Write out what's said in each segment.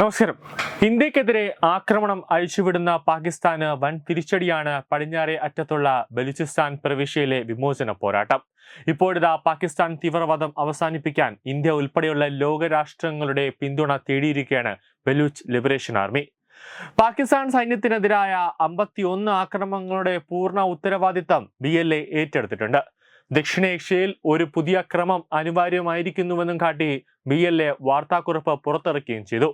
നമസ്കാരം. ഇന്ത്യക്കെതിരെ ആക്രമണം അഴിച്ചുവിടുന്ന പാകിസ്ഥാന് വൻ തിരിച്ചടിയാണ് പടിഞ്ഞാറേ അറ്റത്തുള്ള ബലൂചിസ്ഥാൻ പ്രവിശ്യയിലെ വിമോചന പോരാട്ടം. ഇപ്പോഴിതാ പാകിസ്ഥാൻ തീവ്രവാദം അവസാനിപ്പിക്കാൻ ഇന്ത്യ ഉൾപ്പെടെയുള്ള ലോകരാഷ്ട്രങ്ങളുടെ പിന്തുണ തേടിയിരിക്കുകയാണ് ബലൂച്ച് ലിബറേഷൻ ആർമി. പാകിസ്ഥാൻ സൈന്യത്തിനെതിരായ അമ്പത്തിയൊന്ന് ആക്രമണങ്ങളുടെ പൂർണ ഉത്തരവാദിത്തം ബി എൽ എ ഏറ്റെടുത്തിട്ടുണ്ട്. ദക്ഷിണേഷ്യയിൽ ഒരു പുതിയ ക്രമം അനിവാര്യമായിരിക്കുന്നുവെന്നും കാട്ടി ബി എൽ എ വാർത്താക്കുറിപ്പ് പുറത്തിറക്കുകയും ചെയ്തു.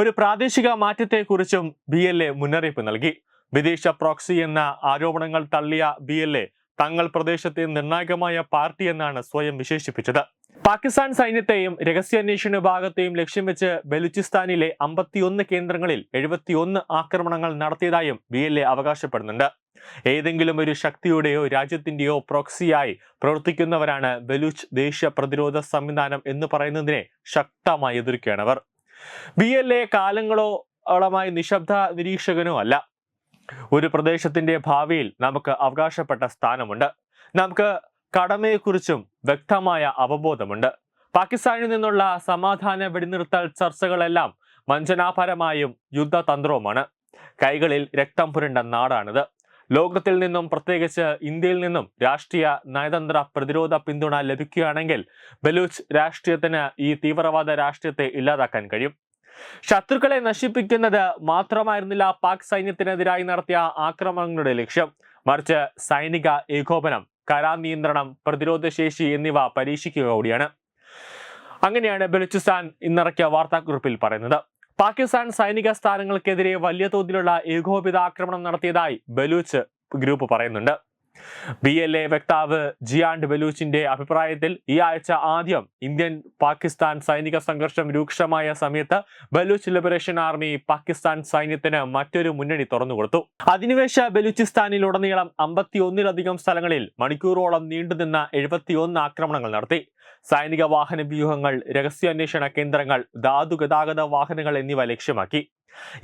ഒരു പ്രാദേശിക മാറ്റത്തെക്കുറിച്ചും ബി എൽ എ മുന്നറിയിപ്പ് നൽകി. വിദേശ പ്രോക്സി എന്ന ആരോപണങ്ങൾ തള്ളിയ ബി എൽ എ തങ്ങൾ പ്രദേശത്തെ നിർണായകമായ പാർട്ടി എന്നാണ് സ്വയം വിശേഷിപ്പിച്ചത്. പാകിസ്ഥാൻ സൈന്യത്തെയും രഹസ്യാന്വേഷണ വിഭാഗത്തെയും ലക്ഷ്യം വെച്ച് ബലൂചിസ്ഥാനിലെ അമ്പത്തിയൊന്ന് കേന്ദ്രങ്ങളിൽ എഴുപത്തിയൊന്ന് ആക്രമണങ്ങൾ നടത്തിയതായും ബി എൽ എ അവകാശപ്പെടുന്നുണ്ട്. ഏതെങ്കിലും ഒരു ശക്തിയുടെയോ രാജ്യത്തിന്റെയോ പ്രോക്സിയായി പ്രവർത്തിക്കുന്നവരാണ് ബലൂച്ച് ദേശീയ പ്രതിരോധ സംവിധാനം എന്ന് പറയുന്നതിനെ ശക്തമായി എതിർക്കുകയാണ് അവർ. ബി എൽ എ കാലങ്ങളോളമായി നിശബ്ദ നിരീക്ഷകനോ അല്ല. ഒരു പ്രദേശത്തിന്റെ ഭാവിയിൽ നമുക്ക് അവകാശപ്പെട്ട സ്ഥാനമുണ്ട്. നമുക്ക് കടമയെക്കുറിച്ചും വ്യക്തമായ അവബോധമുണ്ട്. പാകിസ്ഥാനിൽ നിന്നുള്ള സമാധാന വെടിനിർത്തൽ ചർച്ചകളെല്ലാം വഞ്ചനാപരമായും യുദ്ധതന്ത്രവുമാണ്. കൈകളിൽ രക്തം പുരണ്ട നാടാണിത്. ലോകത്തിൽ നിന്നും പ്രത്യേകിച്ച് ഇന്ത്യയിൽ നിന്നും രാഷ്ട്രീയ നയതന്ത്ര പ്രതിരോധ പിന്തുണ ലഭിക്കുകയാണെങ്കിൽ ബലൂച്ച് രാഷ്ട്രീയത്തിന് ഈ തീവ്രവാദ രാഷ്ട്രീയത്തെ ഇല്ലാതാക്കാൻ കഴിയും. ശത്രുക്കളെ നശിപ്പിക്കുന്നത് മാത്രമായിരുന്നില്ല പാക് സൈന്യത്തിനെതിരായി നടത്തിയ ആക്രമണങ്ങളുടെ ലക്ഷ്യം. മറിച്ച് സൈനിക ഏകോപനം കരാനിയന്ത്രണം പ്രതിരോധ ശേഷി എന്നിവ പരീക്ഷിക്കുക കൂടിയാണ്. അങ്ങനെയാണ് ബലൂചിസ്ഥാൻ ഇന്നിറക്കിയ വാർത്താക്കുറിപ്പിൽ പറയുന്നത്. പാകിസ്ഥാൻ സൈനിക സ്ഥാനങ്ങൾക്കെതിരെ വലിയ തോതിലുള്ള ഏകോപിത ആക്രമണം നടത്തിയതായി ബലൂച്ച് ഗ്രൂപ്പ് പറയുന്നുണ്ട്. ബി എൽ എ വക്താവ് ജിയാൻഡ് ബലൂച്ചിന്റെ അഭിപ്രായത്തിൽ ഈ ആഴ്ച ആദ്യം ഇന്ത്യൻ പാകിസ്ഥാൻ സൈനിക സംഘർഷം രൂക്ഷമായ സമയത്ത് ബലൂച്ച് ലിബറേഷൻ ആർമി പാകിസ്ഥാൻ സൈന്യത്തിന് മറ്റൊരു മുന്നണി തുറന്നുകൊടുത്തു. അധിനിവേശ ബലൂചിസ്ഥാനിലുടനീളം അമ്പത്തിയൊന്നിലധികം സ്ഥലങ്ങളിൽ മണിക്കൂറോളം നീണ്ടുനിന്ന എഴുപത്തിയൊന്ന് ആക്രമണങ്ങൾ നടത്തി. സൈനിക വാഹന വ്യൂഹങ്ങൾ രഹസ്യാന്വേഷണ കേന്ദ്രങ്ങൾ ധാതു ഗതാഗത വാഹനങ്ങൾ എന്നിവ ലക്ഷ്യമാക്കി.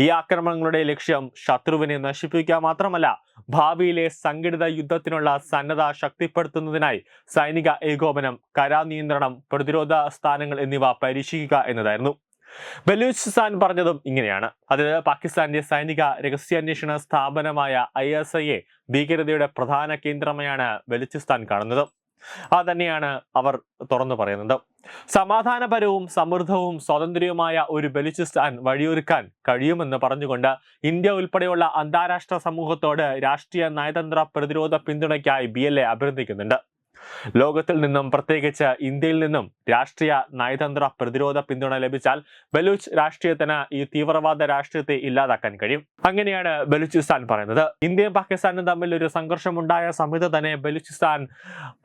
ഈ ആക്രമണങ്ങളുടെ ലക്ഷ്യം ശത്രുവിനെ നശിപ്പിക്കുക മാത്രമല്ല ഭാവിയിലെ സംഘടിത യുദ്ധത്തിനുള്ള സന്നദ്ധ ശക്തിപ്പെടുത്തുന്നതിനായി സൈനിക ഏകോപനം കരാ നിയന്ത്രണം പ്രതിരോധ സ്ഥാനങ്ങൾ എന്നിവ പരീക്ഷിക്കുക എന്നതായിരുന്നു. ബലൂചിസ്ഥാൻ പറഞ്ഞതും ഇങ്ങനെയാണ്. അത് പാകിസ്ഥാന്റെ സൈനിക രഹസ്യാന്വേഷണ സ്ഥാപനമായ ഐ എസ് ഭീകരതയുടെ പ്രധാന കേന്ദ്രമായാണ് ബലൂചിസ്ഥാൻ കാണുന്നത്. അതന്നെയാണ് അവർ തുറന്നു പറയുന്നത്. സമാധാനപരവും സമൃദ്ധവും സ്വാതന്ത്ര്യവുമായ ഒരു ബലൂചിസ്ഥാൻ വഴിയൊരുക്കാൻ കഴിയുമെന്ന് പറഞ്ഞുകൊണ്ട് ഇന്ത്യ ഉൾപ്പെടെയുള്ള അന്താരാഷ്ട്ര സമൂഹത്തോട് രാഷ്ട്രീയ നയതന്ത്ര പ്രതിരോധ പിന്തുണയ്ക്കായി ബി അഭ്യർത്ഥിക്കുന്നുണ്ട്. ലോകത്തിൽ നിന്നും പ്രത്യേകിച്ച് ഇന്ത്യയിൽ നിന്നും രാഷ്ട്രീയ നയതന്ത്ര പ്രതിരോധ പിന്തുണ ലഭിച്ചാൽ ബലൂച്ച് രാഷ്ട്രീയത്തിന് ഈ തീവ്രവാദ രാഷ്ട്രീയത്തെ ഇല്ലാതാക്കാൻ കഴിയും. അങ്ങനെയാണ് ബലൂചിസ്ഥാൻ പറയുന്നത്. ഇന്ത്യയും പാകിസ്ഥാനും തമ്മിൽ ഒരു സംഘർഷം ഉണ്ടായ സമയത്ത് തന്നെ ബലൂചിസ്ഥാൻ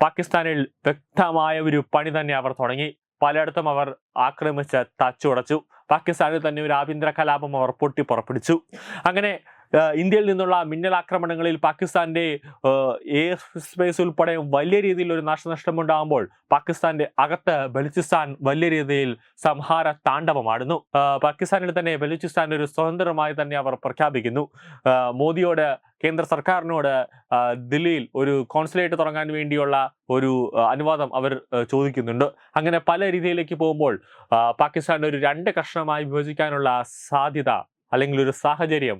പാകിസ്ഥാനിൽ വ്യക്തമായ ഒരു പണി തന്നെ അവർ തുടങ്ങി. പലയിടത്തും അവർ ആക്രമിച്ച് തച്ചുടച്ചു. പാകിസ്ഥാനിൽ തന്നെ ഒരു ആഭ്യന്തര കലാപം അവർ പൊട്ടി പുറപ്പെടുവിച്ചു അങ്ങനെ ഇന്ത്യയിൽ നിന്നുള്ള മിന്നൽ ആക്രമണങ്ങളിൽ പാകിസ്ഥാന്റെ എയർ സ്പേസ് ഉൾപ്പെടെ വലിയ രീതിയിൽ ഒരു നാശനഷ്ടം ഉണ്ടാകുമ്പോൾ പാകിസ്ഥാന്റെ അകത്ത് ബലൂചിസ്ഥാൻ വലിയ രീതിയിൽ സംഹാര താണ്ഡവമാടുന്നു. പാകിസ്ഥാനിൽ തന്നെ ബലൂചിസ്ഥാൻ ഒരു സ്വതന്ത്രമായി തന്നെ അവർ പ്രഖ്യാപിക്കുന്നു. മോദിയോട് കേന്ദ്ര സർക്കാരിനോട് ദില്ലിയിൽ ഒരു കോൺസുലേറ്റ് തുടങ്ങാൻ വേണ്ടിയുള്ള ഒരു അനുവാദം അവർ ചോദിക്കുന്നുണ്ട്. അങ്ങനെ പല രീതിയിലേക്ക് പോകുമ്പോൾ പാകിസ്ഥാൻ ഒരു രണ്ട് കഷ്ണമായി വിഭജിക്കാനുള്ള സാധ്യത അല്ലെങ്കിൽ ഒരു സാഹചര്യം